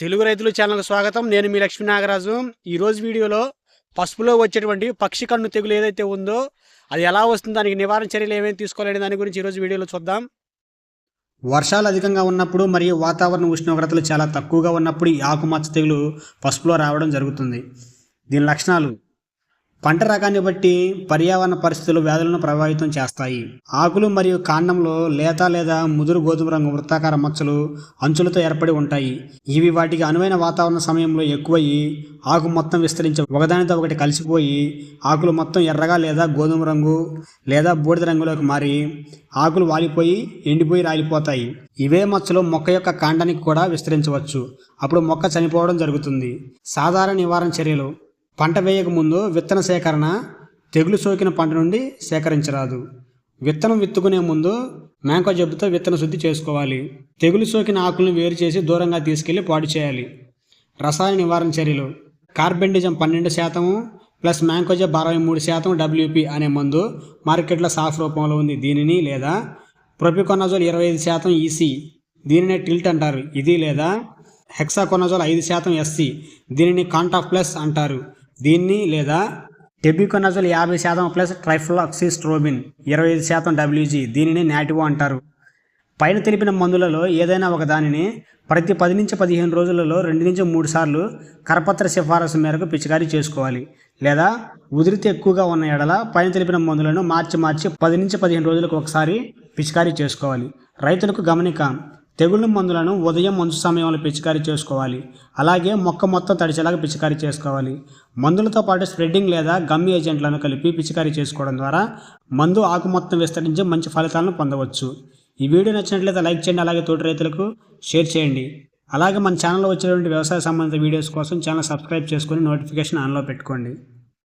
తెలుగు రైతులు ఛానల్కు స్వాగతం. నేను మీ లక్ష్మీ నాగరాజు. ఈరోజు వీడియోలో పసుపులో వచ్చేటువంటి పక్షి కన్ను తెగులు ఏదైతే ఉందో అది ఎలా వస్తుంది దానికి నివారణ చర్యలు ఏమేమి తీసుకోవాలనే దాని గురించి ఈరోజు వీడియోలో చూద్దాం. వర్షాలు అధికంగా ఉన్నప్పుడు మరియు వాతావరణ ఉష్ణోగ్రతలు చాలా తక్కువగా ఉన్నప్పుడు ఈ ఆకుమచ్చ తెగులు పసుపులో రావడం జరుగుతుంది. దీని లక్షణాలు? పంట రకాన్ని బట్టి పర్యావరణ పరిస్థితులు వ్యాధులను ప్రభావితం చేస్తాయి. ఆకులు మరియు కాండంలో లేత లేదా ముదురు గోధుమ రంగు వృత్తాకార మచ్చలు అంచులతో ఏర్పడి ఉంటాయి. ఇవి వాటికి అనువైన వాతావరణ సమయంలో ఎక్కువయ్యి ఆకు మొత్తం విస్తరించి ఒకదానితో ఒకటి కలిసిపోయి ఆకులు మొత్తం ఎర్రగా లేదా గోధుమ రంగు లేదా బూడిద రంగులోకి మారి ఆకులు వాలిపోయి ఎండిపోయి రాలిపోతాయి. ఇవే మచ్చలు మొక్క యొక్క కాండానికి కూడా విస్తరించవచ్చు. అప్పుడు మొక్క చనిపోవడం జరుగుతుంది. సాధారణ నివారణ చర్యలు పంట వేయక ముందు విత్తన సేకరణ తెగులు సోకిన పంట నుండి సేకరించరాదు. విత్తనం విత్తుకునే ముందు మేంకో జబ్బుతో విత్తన శుద్ధి చేసుకోవాలి. తెగులు సోకిన ఆకులను వేరు చేసి దూరంగా తీసుకెళ్ళి పాడు చేయాలి. రసాయన నివారణ చర్యలు. కార్బెండిజం పన్నెండు శాతము ప్లస్ మ్యాంకోజబ్ అరవై మూడు శాతం డబ్ల్యూపి అనే మందు మార్కెట్లో సాఫ్ రూపంలో ఉంది. దీనిని లేదా ప్రొపికొనజోల్ ఇరవై ఐదు శాతం ఈసీ దీనినే టిల్ట్ అంటారు. ఇది లేదా హెక్సాకొనజోల్ ఐదు శాతం ఎస్సీ దీనిని కాంటాఫ్ ప్లస్ అంటారు. దీన్ని లేదా టెబికొనజోల్ యాభై శాతం ప్లస్ ట్రైఫ్లాక్సిస్ట్రోబిన్ ఇరవై ఐదు శాతం డబ్ల్యూజీ దీనిని నాటివో అంటారు. పైన తెలిపిన మందులలో ఏదైనా ఒక దానిని ప్రతి పది నుంచి పదిహేను రోజులలో రెండు నుంచి మూడు సార్లు కరపత్ర సిఫారసు మేరకు పిచికారీ చేసుకోవాలి. లేదా ఉదిరితే ఎక్కువగా ఉన్న ఎడల పైన తెలిపిన మందులను మార్చి మార్చి పది నుంచి పదిహేను రోజులకు ఒకసారి పిచికారీ చేసుకోవాలి. రైతులకు గమనిక తెగుళ్ళ మందులను ఉదయం మంచు సమయంలో పిచికారీ చేసుకోవాలి. అలాగే మొక్క మొత్తం తడిచేలాగా పిచికారీ చేసుకోవాలి. మందులతో పాటు స్ప్రెడ్డింగ్ లేదా గమ్ ఏజెంట్లను కలిపి పిచికారీ చేసుకోవడం ద్వారా మందు ఆకు మొత్తం విస్తరించి మంచి ఫలితాలను పొందవచ్చు. ఈ వీడియో నచ్చినట్లయితే లైక్ చేయండి అలాగే తోటి రైతులకు షేర్ చేయండి. అలాగే మన ఛానల్లో వచ్చేటువంటి వ్యవసాయ సంబంధిత వీడియోస్ కోసం ఛానల్ సబ్స్క్రైబ్ చేసుకొని నోటిఫికేషన్ ఆన్లో పెట్టుకోండి.